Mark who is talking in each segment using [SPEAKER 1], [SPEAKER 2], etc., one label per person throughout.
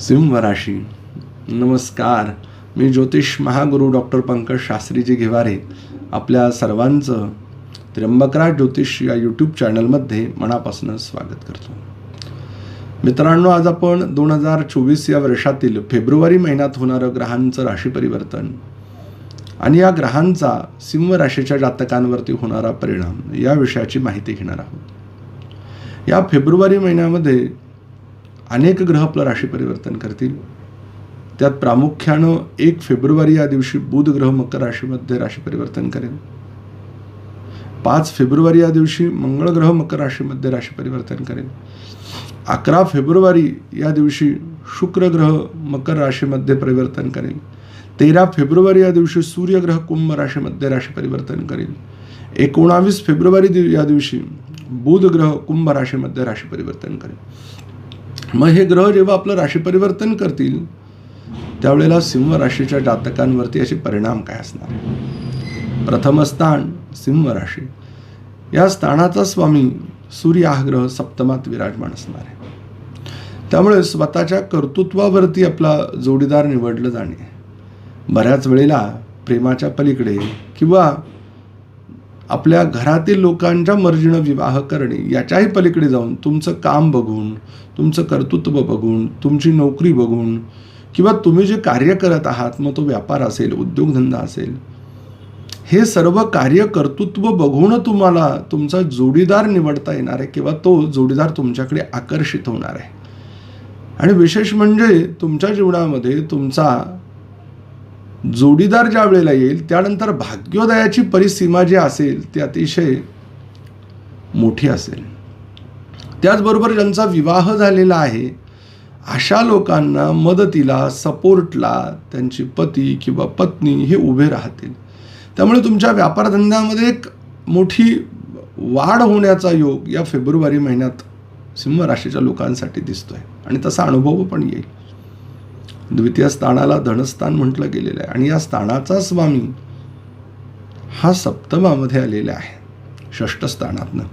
[SPEAKER 1] सिंह राशी नमस्कार. मी ज्योतिष महागुरू डॉक्टर पंकज शास्त्रीजी घेवारे आपल्या सर्वांचं त्र्यंबकराज ज्योतिष या यूट्यूब चॅनलमध्ये मनापासून स्वागत करतो. मित्रांनो आज आपण दोन हजार चोवीस या वर्षातील फेब्रुवारी महिन्यात होणारं ग्रहांचं राशी परिवर्तन आणि या ग्रहांचा सिंह राशीच्या जातकांवरती होणारा परिणाम या विषयाची माहिती घेणार आहोत. या फेब्रुवारी महिन्यामध्ये अनेक ग्रह आपलं राशी परिवर्तन करतील. त्यात प्रामुख्यानं एक फेब्रुवारी या दिवशी बुध ग्रह मकर राशीमध्ये राशी परिवर्तन करेल. पाच फेब्रुवारी या दिवशी मंगळ ग्रह मकर राशीमध्ये राशी परिवर्तन करेल. अकरा फेब्रुवारी या दिवशी शुक्र ग्रह मकर राशीमध्ये परिवर्तन करेल. तेरा फेब्रुवारी या दिवशी सूर्यग्रह कुंभ राशीमध्ये राशी परिवर्तन करेल. एकोणावीस फेब्रुवारी दिव या दिवशी बुध ग्रह कुंभ राशीमध्ये राशी परिवर्तन करेल. मग हे ग्रह जेव्हा आपलं राशी परिवर्तन करतील त्यावेळेला सिंह राशीच्या जातकांवरती असे परिणाम काय असणार? प्रथम स्थान सिंह राशी. या स्थानाचा स्वामी सूर्य हा ग्रह सप्तमात विराजमान असणार आहे. त्यामुळे स्वतःच्या कर्तृत्वावरती आपला जोडीदार निवडलं जाणे. बऱ्याच वेळेला प्रेमाच्या पलीकडे किंवा आपल्या घरातील लोकांच्या मर्जीनं विवाह करणे याच्याही पलीकडे जाऊन तुमचं काम बघून तुमचं कर्तृत्व बघून तुमची नोकरी बघून किंवा तुम्ही जे कार्य करत आहात मग तो व्यापार असेल उद्योगधंदा असेल हे सर्व कार्य कर्तृत्व बघून तुम्हाला तुमचा जोडीदार निवडता येणार आहे किंवा तो जोडीदार तुमच्याकडे आकर्षित होणार आहे. आणि विशेष म्हणजे तुमच्या जीवनामध्ये तुमचा जोडीदार ज्या वेळेला येईल त्यानंतर भाग्योदयाची परिसीमा जी असेल ती अतिशय मोठी असेल. त्याचबरोबर ज्यांचा विवाह झालेला आहे अशा लोकांना मदतीला सपोर्टला त्यांची पती किंवा पत्नी हे उभे राहतील. त्यामुळे तुमच्या व्यापारधंद्यामध्ये एक मोठी वाढ होण्याचा योग या फेब्रुवारी महिन्यात सिंह राशीच्या लोकांसाठी दिसतोय. आणि तसा अनुभव पण येईल. द्वितीय स्थानाला धनस्थान म्हटलं गेलेलं आहे. आणि या स्थानाचा स्वामी हा सप्तमामध्ये आलेला आहे षष्ठ स्थानातनं.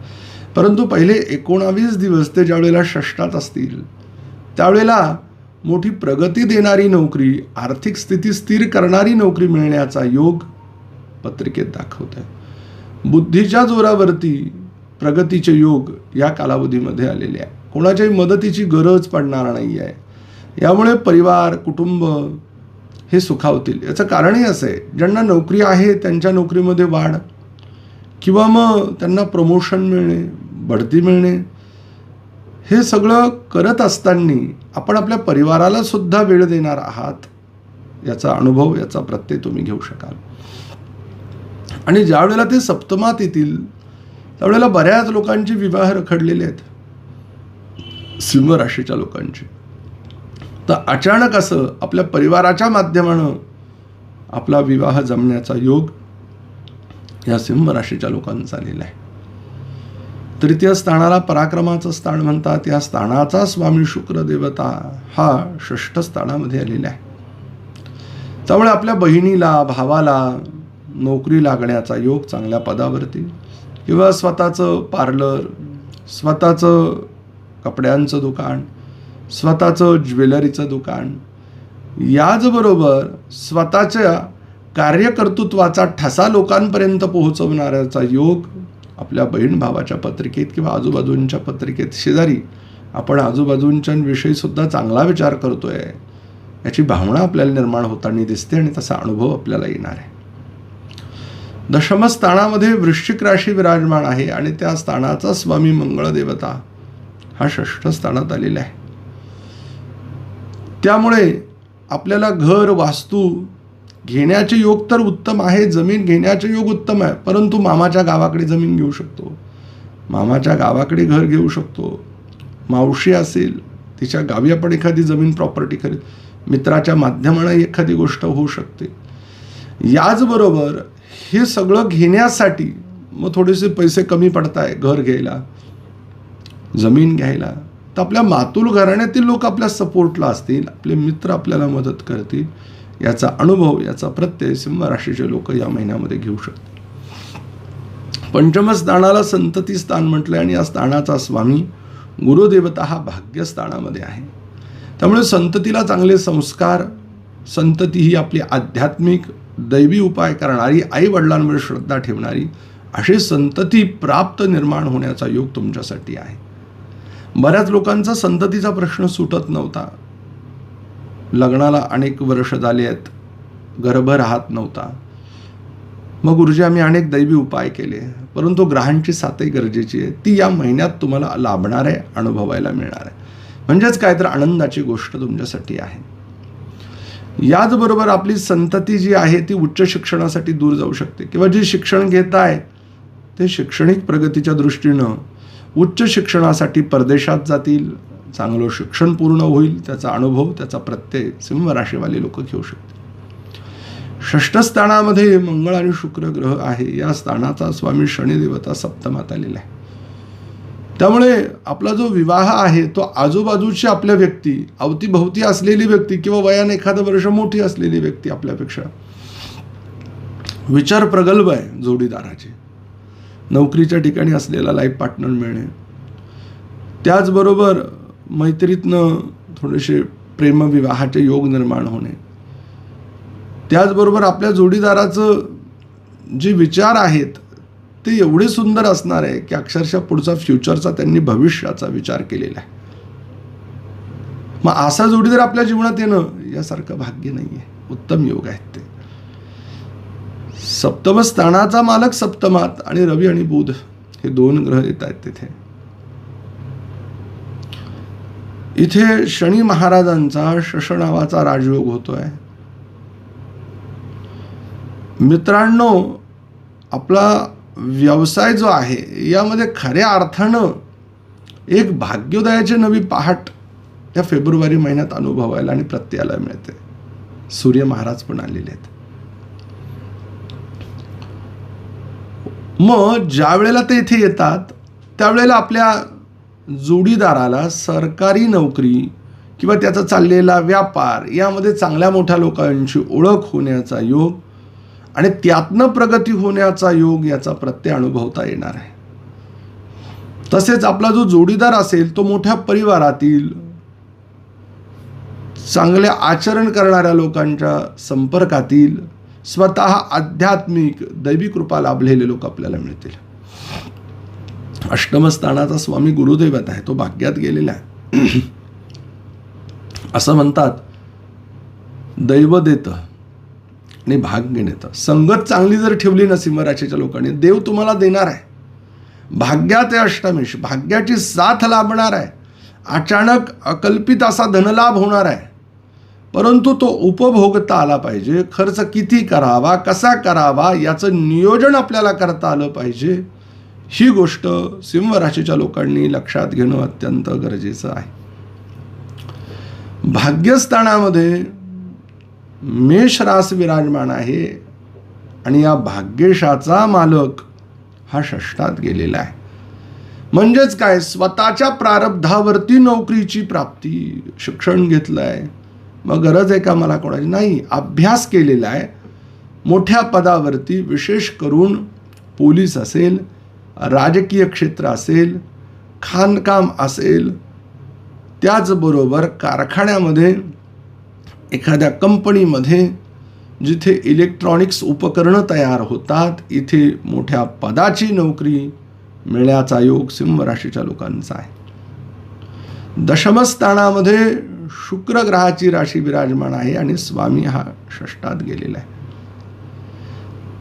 [SPEAKER 1] परंतु पहिले एकोणावीस दिवस ते ज्यावेळेला षष्टात असतील त्यावेळेला मोठी प्रगती देणारी नोकरी आर्थिक स्थिती स्थिर करणारी नोकरी मिळण्याचा योग पत्रिकेत दाखवत आहे बुद्धीच्या जोरावरती प्रगतीचे योग या कालावधीमध्ये आलेले आहे. कोणाच्याही मदतीची गरज पडणार नाही आहे यामुळे परिवार कुटुंब हे सुखावतील. याचं कारणही असं आहे. ज्यांना नोकरी आहे त्यांच्या नोकरीमध्ये वाढ. किंवा मग त्यांना प्रमोशन मिळणे बढती मिळणे. हे सगळं करत असताना आपण आपल्या परिवाराला सुद्धा वेळ देणार आहात याचा अनुभव याचा प्रत्यय तुम्ही घेऊ शकाल. आणि ज्या वेळेला ते सप्तमात येतील त्यावेळेला बऱ्याच लोकांची विवाह रखडलेले आहेत. सिंह राशीच्या लोकांची. तर अचानक असं आपल्या परिवाराच्या माध्यमानं आपला विवाह जमण्याचा योग या सिंह राशीच्या लोकांचा आलेला आहे तृतीय स्थानाला पराक्रमाचं स्थान म्हणतात. या स्थानाचा स्वामी शुक्र देवता हा षष्ठ स्थानामध्ये आलेला आहे. त्यामुळे आपल्या बहिणीला भावाला नोकरी लागण्याचा योग चांगल्या पदावरती किंवा स्वतःचं पार्लर स्वतःचं कपड्यांचं दुकान स्वतःचं ज्वेलरीचं दुकान. याचबरोबर स्वतःच्या कार्यकर्तृत्वाचा ठसा लोकांपर्यंत पोहोचवणाऱ्याचा योग आपल्या बहीण भावाच्या पत्रिकेत किंवा आजूबाजूंच्या पत्रिकेत शेजारी आपण आजूबाजूंच्याविषयी सुद्धा चांगला विचार करतो आहे याची भावना आपल्याला निर्माण होताना दिसते आणि तसा अनुभव आपल्याला येणार आहे. दशमस्थानामध्ये वृश्चिक राशी विराजमान आहे आणि त्या स्थानाचा स्वामी मंगळ देवता हा षष्ठ स्थानात आलेला आहे. त्यामुळे आपल्याला घर वास्तू घेण्याचे योग तर उत्तम आहे जमीन घेण्याचे योग उत्तम आहे परंतु मामाच्या गावाकडे जमीन घेऊ शकतो. मामाच्या गावाकडे घर घेऊ शकतो. मावशी असेल तिच्या गावी आपण एखादी जमीन प्रॉपर्टी खरेदी मित्राच्या माध्यमानं एखादी गोष्ट होऊ शकते. याचबरोबर हे सगळं घेण्यासाठी मग थोडेसे पैसे कमी पडत आहे घर घ्यायला जमीन घ्यायला. तर आपल्या मातुल घराण्यातील लोक आपल्या सपोर्टला असतील आपले मित्र आपल्याला मदत करतील याचा अनुभव याचा प्रत्यय सिंह राशीचे लोक या महिन्यामध्ये घेऊ शकतील. पंचम स्थानाला संतती स्थान म्हटलं आणि या स्थानाचा स्वामी गुरुदेवता हा भाग्यस्थानामध्ये आहे. त्यामुळे संततीला चांगले संस्कार संतती ही आपली आध्यात्मिक दैवी उपाय करणारी आई वडिलांवर श्रद्धा ठेवणारी अशी संतती प्राप्त निर्माण होण्याचा योग तुमच्यासाठी आहे. बऱ्याच लोकांचा संततीचा प्रश्न सुटत नव्हता. लग्नाला अनेक वर्ष झाली आहेत. गर्भ राहत नव्हता. मग गुरुजी आम्ही अनेक दैवी उपाय केले. परंतु ग्रहांची साथही गरजेची आहे ती या महिन्यात तुम्हाला लाभणार आहे अनुभवायला मिळणार आहे. म्हणजेच काय तर आनंदाची गोष्ट तुमच्यासाठी आहे. याचबरोबर आपली संतती जी आहे ती उच्च शिक्षणासाठी दूर जाऊ शकते. किंवा जी शिक्षण घेत आहे ते शैक्षणिक प्रगतीच्या दृष्टीनं उच्च शिक्षणासाठी परदेशात जातील चांगलं शिक्षण पूर्ण होईल त्याचा अनुभव त्याचा प्रत्यय सिंह राशीवाले लोक घेऊ शकतील. षष्ठस्थानामध्ये मंगळ आणि शुक्र ग्रह आहे. या स्थानाचा स्वामी शनिदेवता सप्तमात आलेला आहे. त्यामुळे आपला जो विवाह आहे तो आजूबाजूची आपल्या व्यक्ती अवतीभवती असलेली व्यक्ती किंवा वयाने एखादं वर्ष मोठी असलेली व्यक्ती आपल्यापेक्षा विचार प्रगल्भ आहे जोडीदाराचे. नोकरीच्या ठिकाणी असलेला लाईफ पार्टनर मिळणे. त्याचबरोबर मैत्रीतनं थोडेसे प्रेमविवाहाचे योग निर्माण होणे. त्याचबरोबर आपल्या जोडीदाराचं जे विचार आहेत ते एवढे सुंदर असणार आहे की अक्षरशः पुढचा फ्युचरचा त्यांनी भविष्याचा विचार केलेला आहे. मग असा जोडीदार आपल्या जीवनात येणं यासारखं भाग्य नाही आहे उत्तम योग आहेत ते. सप्तमस्थानाचा मालक सप्तमात आणि रवी आणि बुध हे दोन ग्रह येत आहेत तिथे. इथे शनी महाराजांचा शश नावाचा राजयोग होतोय. मित्रांनो आपला व्यवसाय जो आहे यामध्ये खऱ्या अर्थानं एक भाग्योदयाची नवी पहाट या फेब्रुवारी महिन्यात अनुभवायला आणि प्रत्ययाला मिळते. सूर्य महाराज पण आलेले आहेत. मग ज्या वेळेला ते इथे येतात त्यावेळेला आपल्या जोडीदाराला सरकारी नोकरी किंवा त्याचा चाललेला व्यापार यामध्ये चांगल्या मोठ्या लोकांची ओळख होण्याचा योग आणि त्यातनं प्रगती होण्याचा योग याचा प्रत्यय अनुभवता येणार आहे. तसेच आपला जो जोडीदार असेल तो मोठ्या परिवारातील चांगले आचरण करणाऱ्या लोकांच्या संपर्कातील स्वतः आध्यात्मिक दैवी कृपा लाभलेले लोक आपल्याला मिळतील. अष्टम स्थानाचा स्वामी गुरुदैवत आहे तो भाग्यात गेलेला आहे. असं म्हणतात दैव देतं आणि भाग्य नेतं संगत चांगली जर ठेवली ना सिंहराशीच्या लोकांनी देव तुम्हाला देणार आहे. भाग्यात आहे अष्टमेश भाग्याची साथ लाभणार आहे. अचानक अकल्पित असा धनलाभ होणार आहे. परंतु तो उपभोगता आला पाहिजे. खर्च किती करावा कसा करावा याचं नियोजन आपल्याला करता आलं पाहिजे. ही गोष्ट सिंह राशीच्या लोकांनी लक्षात घेणं अत्यंत गरजेचं आहे. भाग्यस्थानामध्ये मेष रास विराजमान आहे आणि या भाग्येशाचा मालक हा षष्टात गेलेला आहे. म्हणजेच काय? स्वतःच्या प्रारब्धावरती नोकरीची प्राप्ती शिक्षण घेतलं आहे मग गरज आहे का मला कोणाची? नाही अभ्यास केलेला आहे. मोठ्या पदावरती विशेष करून पोलीस असेल राजकीय क्षेत्र असेल खाणकाम असेल त्याचबरोबर कारखान्यामध्ये एखाद्या कंपनीमध्ये जिथे इलेक्ट्रॉनिक्स उपकरणं तयार होतात इथे मोठ्या पदाची नोकरी मिळण्याचा योग सिंह राशीच्या लोकांचा आहे. दशमस्थानामध्ये शुक्र ग्रहाची राशी विराजमान आहे आणि स्वामी हा षष्टात गेलेला आहे.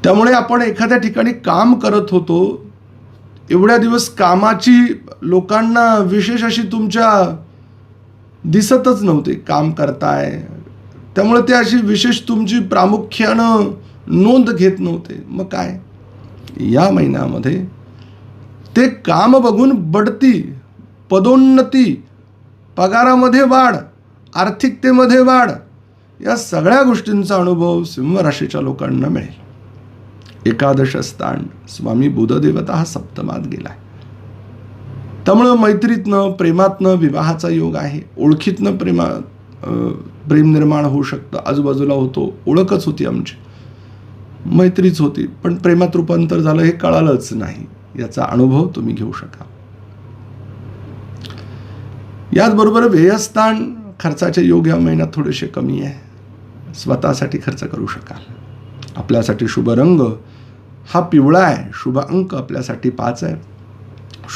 [SPEAKER 1] त्यामुळे आपण एखाद्या ठिकाणी काम करत होतो एवढ्या दिवस कामाची लोकांना विशेष अशी तुमच्या दिसतच नव्हते काम करताय. त्यामुळे ते अशी विशेष तुमची प्रामुख्यानं नोंद घेत नव्हते. मग काय? या महिन्यामध्ये ते काम बघून बढती पदोन्नती पगारामध्ये वाढ आर्थिकतेमध्ये वाढ या सगळ्या गोष्टींचा अनुभव सिंह राशीच्या लोकांना मिळेल. एकादश स्थान स्वामी बुधदेवता हा सप्तमात गेलाय. त्यामुळं मैत्रीतनं प्रेमातनं विवाहाचा योग आहे. ओळखीतनं प्रेमा प्रेम निर्माण होऊ शकतं. आजूबाजूला होतो ओळखच होती आमची. मैत्रीच होती पण प्रेमात रूपांतर झालं हे कळालंच नाही. याचा अनुभव तुम्ही घेऊ शकाल. याचबरोबर व्ययस्थान खर्चाचे योग या महिन्यात थोडेसे कमी आहे. स्वतःसाठी खर्च करू शकाल. आपल्यासाठी शुभ रंग हा पिवळा आहे. शुभ अंक आपल्यासाठी पाच आहे.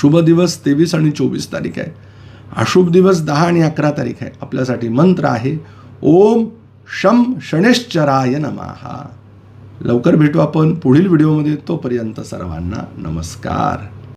[SPEAKER 1] शुभ दिवस तेवीस आणि चोवीस तारीख आहे. अशुभ दिवस दहा आणि अकरा तारीख आहे. आपल्यासाठी मंत्र आहे ओम शम शनेश्चराय नमहा लवकर भेटू आपण पुढील व्हिडिओमध्ये. तोपर्यंत सर्वांना नमस्कार.